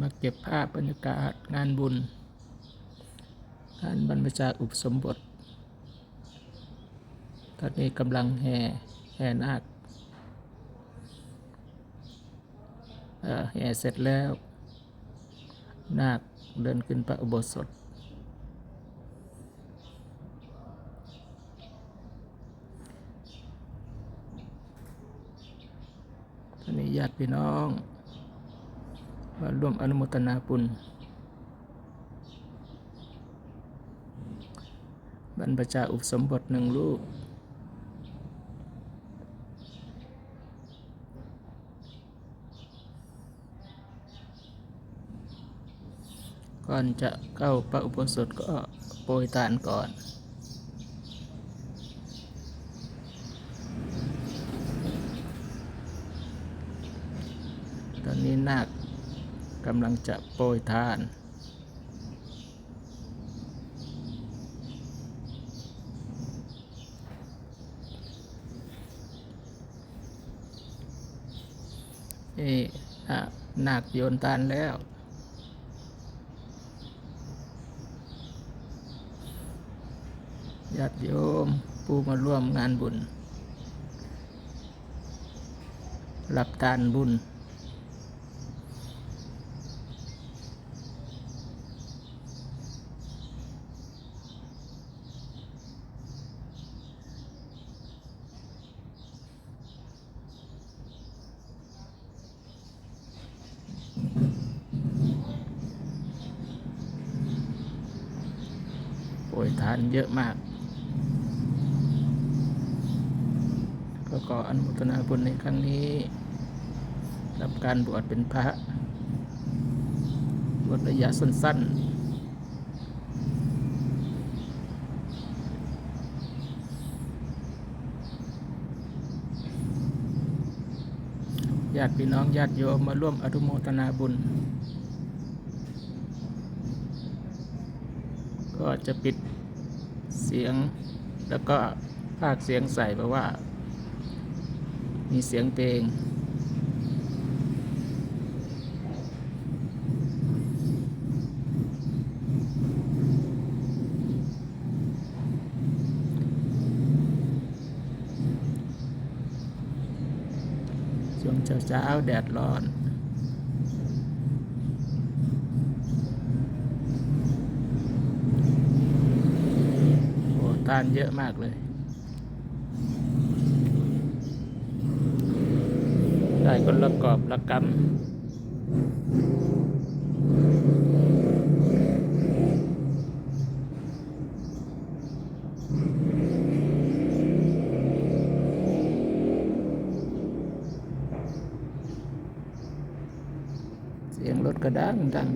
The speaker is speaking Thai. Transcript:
มาเก็บภาพบรรยากาศงานบุญ งานบรรพชาอุปสมบท ตอนนี้กำลังแห่แห่นาคเออแห่เสร็จแล้ว นาคเดินขึ้นพระอุโบสถตอนนี้ญาติพี่น้อง มาร่วมอนุโมทนาบุญบรรพชาอุปสมบทหนึ่งลูกก่อนจะเข้าพระอุโบสถก็โปรยทานก่อนตอนนี้นาค กำลังจะโปรยทานเอ๊ะอะนาคโยนทานแล้ว ญาติโยมผู้มาร่วมงานบุญ รับทานบุญ โปรยทานเยอะมาก ก็ขออนุโมทนาบุญในครั้งนี้กับการบวชเป็นพระบวชระยะสั้นๆญาติพี่น้องญาติโยมมาร่วมอนุโมทนาบุญ ก็จะปิดเสียงแล้วก็ภาคเสียงใส่เพราะว่า มีเสียงเพลงช่วงเช้าๆแดดร้อน ทานเยอะมากเลย ได้คนละกอบละกำเสียงรถกระดังดัง